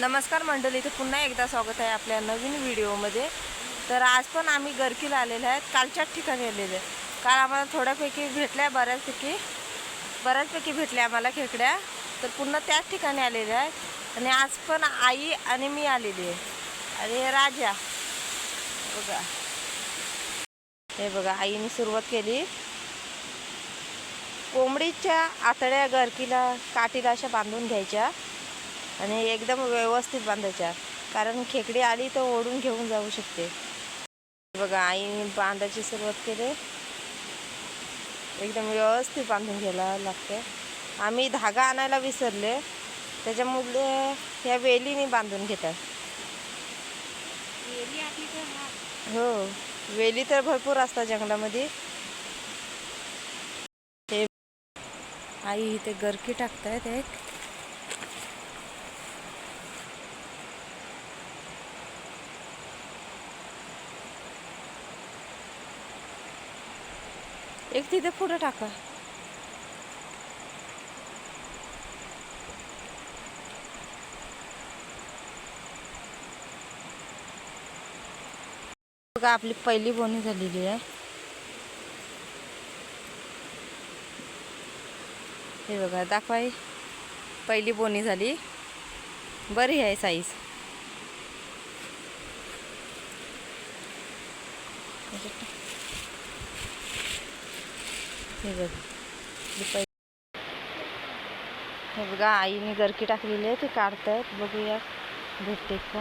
नमस्कार मंडळी इथे पुन्हा एकदा स्वागत आहे आपल्या नवीन व्हिडिओमध्ये. तर आज पण आम्ही गरकीला आलेले आहेत कालच्याच ठिकाणी आलेले. आहेत काल आम्हाला थोड्यापैकी भेटल्या बऱ्याचपैकी बऱ्याचपैकी भेटल्या आम्हाला खेकड्या. तर पुन्हा त्याच ठिकाणी आलेले आहेत. आणि आज पण आई आणि मी आलेली आहे. आणि राजा. बघा. हे बघा आईने सुरुवात केली. कोंबडीच्या आतड्या गरकीला काठीला अशा बांधून घ्यायच्या. आणि एकदम व्यवस्थित बांधायच्या. कारण खेकडी आली तर ओढून घेऊन जाऊ शकते. बघा आईने बांधायची सुरुवात केली. एकदम व्यवस्थित बांधून घ्यायला लागते. आम्ही धागा आणायला विसरले. त्याच्यामुळे ह्या वेलीने बांधून घेतात. हो. वेली तर भरपूर असतात जंगलामध्ये. आई इथे गरकी टाकतायत एक. एक तिथे पुढं टाका. बघा आपली पहिली बोनी झालेली आहे. हे बघा दाखवाय पहिली बोनी झाली. बरी आहे साईज हे बघ हे बघा आईने गरकी टाकलेली आहे ते काढतायत. बघूया भेटते का?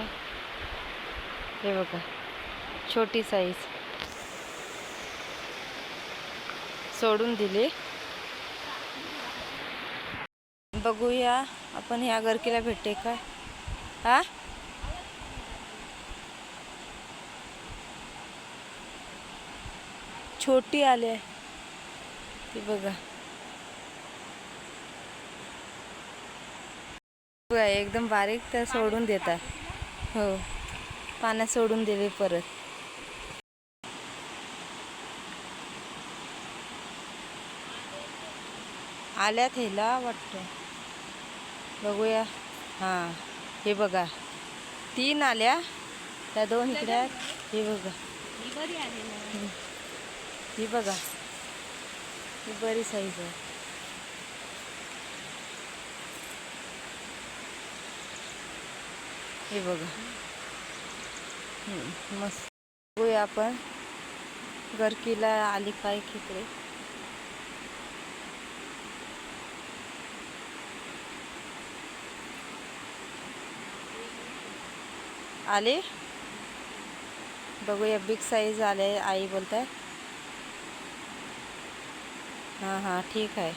हे बघा छोटी साईज सोडून दिली. बघूया आपण ह्या गरकीला भेटते का? हा? छोटी आली आहे. ती बघा. बघा एकदम बारीक तर सोडून देतात. हो. पाण्यात सोडून दिले परत. आल्यात ह्याला वाटतं. बघूया. हां हे बघा. तीन आल्या. त्या दोन इकडे आहेत. हे बघा. ही बघा ही साईज आहे हे। बघा। हम्म, मस्त। बघूया आपण गरकीला आली काय खेकडे। आले? बघूया बिग साईज आले आई बोलताय. हां हां ठीक आहे.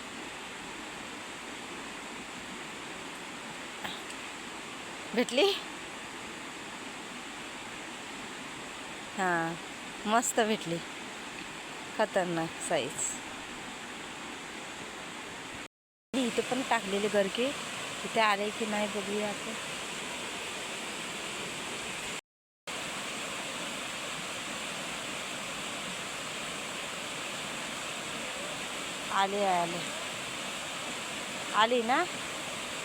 भेटली? हां मस्त भेटली. खतरनाक साईज इथे पण टाकलेली गरकी. इथे आले की नाही बघूया आपण. आले आले. आली ना?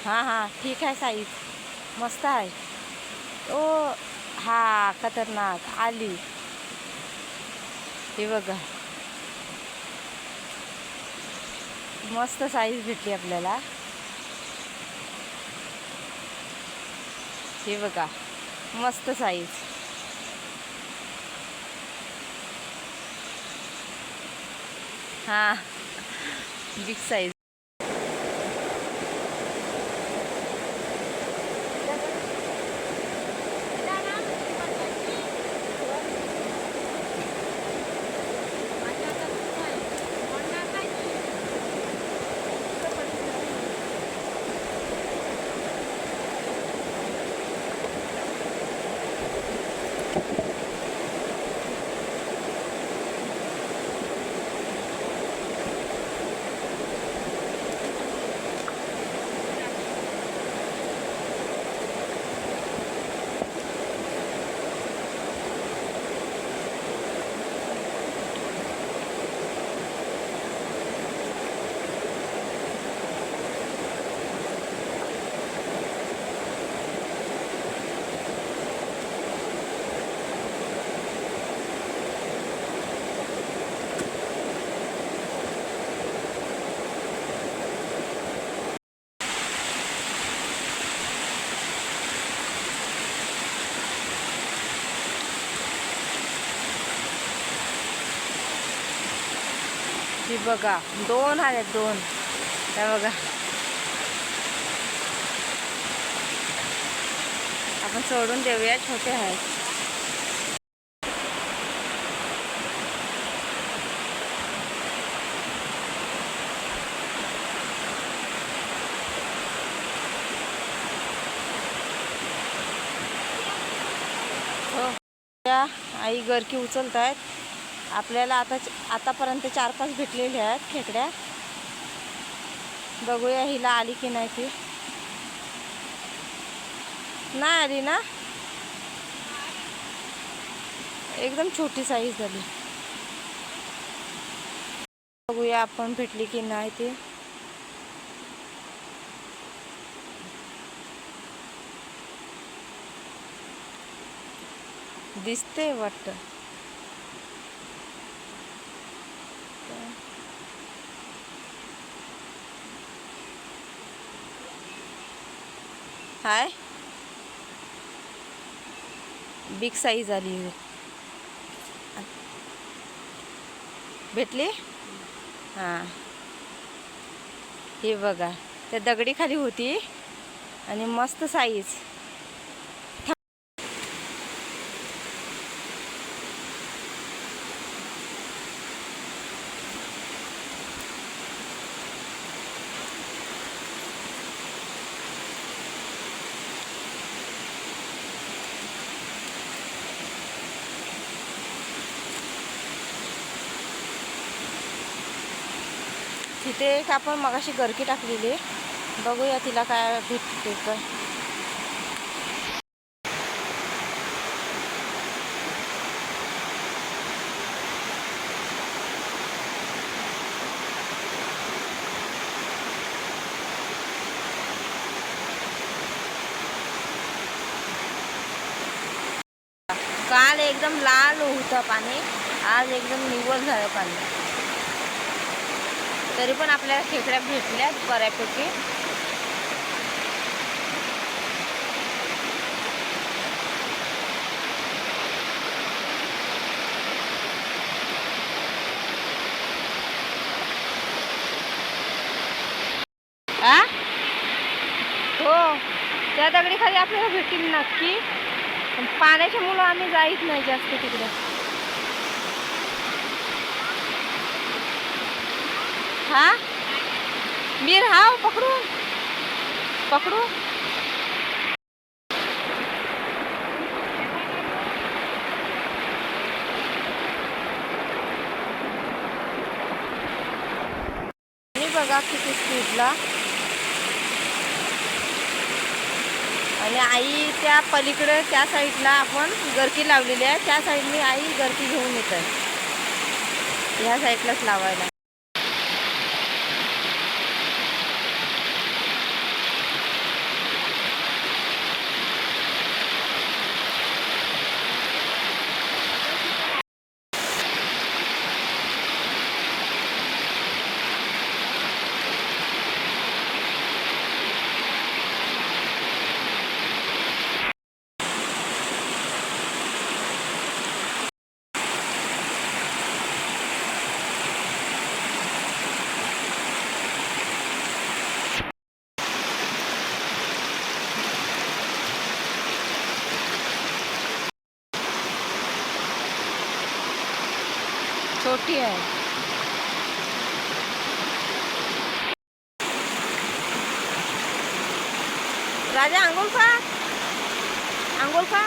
हां हां. ठीक आहे साईज मस्त आहे. ओ हा खतरनाक. आली. हे बघा. मस्त साईज भेटली आपल्याला. हे बघा. मस्त साईज हां. बिग साईज ही बघा दोन आहेत दोन. त्या बघा. आपण सोडून देऊया छोटे आहेत. हो. आई गरकी उचलत आहेत आपल्याला आता आतापर्यंत चार पाच भेटलेले आहेत खेकड्या. बघूया हिला आली की नाही ती. नाही आली ना? एकदम छोटी साईज झाली. बघूया आपण भेटली की नाही ती. दिसते वाटतं. हाय. बिग साईज आली भेटली? हां. हे बघा. त्या दगडी खाली होती आणि मस्त साईज तिथे एक आपण मगाशी गरकी टाकलेली आहे. बघूया तिला काय भेटते तर. काल एकदम लाल होतं पाणी. आज एकदम निवळ झालं पाणी. तरी पण आपल्याला खेकड्या भेटल्यात बऱ्यापैकी. आ? हो. त्या दगडी खाली आपल्याला भेटतील नक्की. पाण्याच्या मुलं आम्ही जाईत नाही जास्त तिकडे. हा? मीर हाव पकडू पकडू आणि बघा किती स्पीडला आणि आई त्या पलीकडे त्या साईडला आपण गरकी लावलेली आहे. त्या साईडने आई गरकी घेऊन येत आहे. ह्या साईडलाच लावायला. छोटी आहे. राजा आंघोळ का आंघोळ का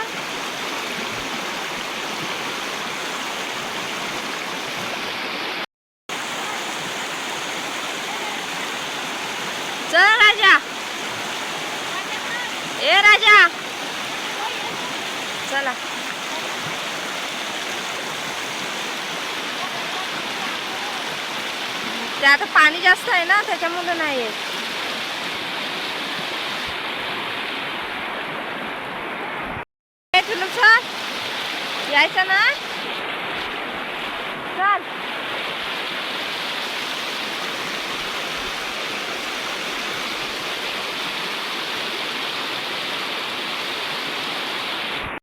चल राजा. ए राजा. चला. ते आता पाणी जास्त आहे ना त्याच्यामुळे नाही येत. तुला सर यायचं ना?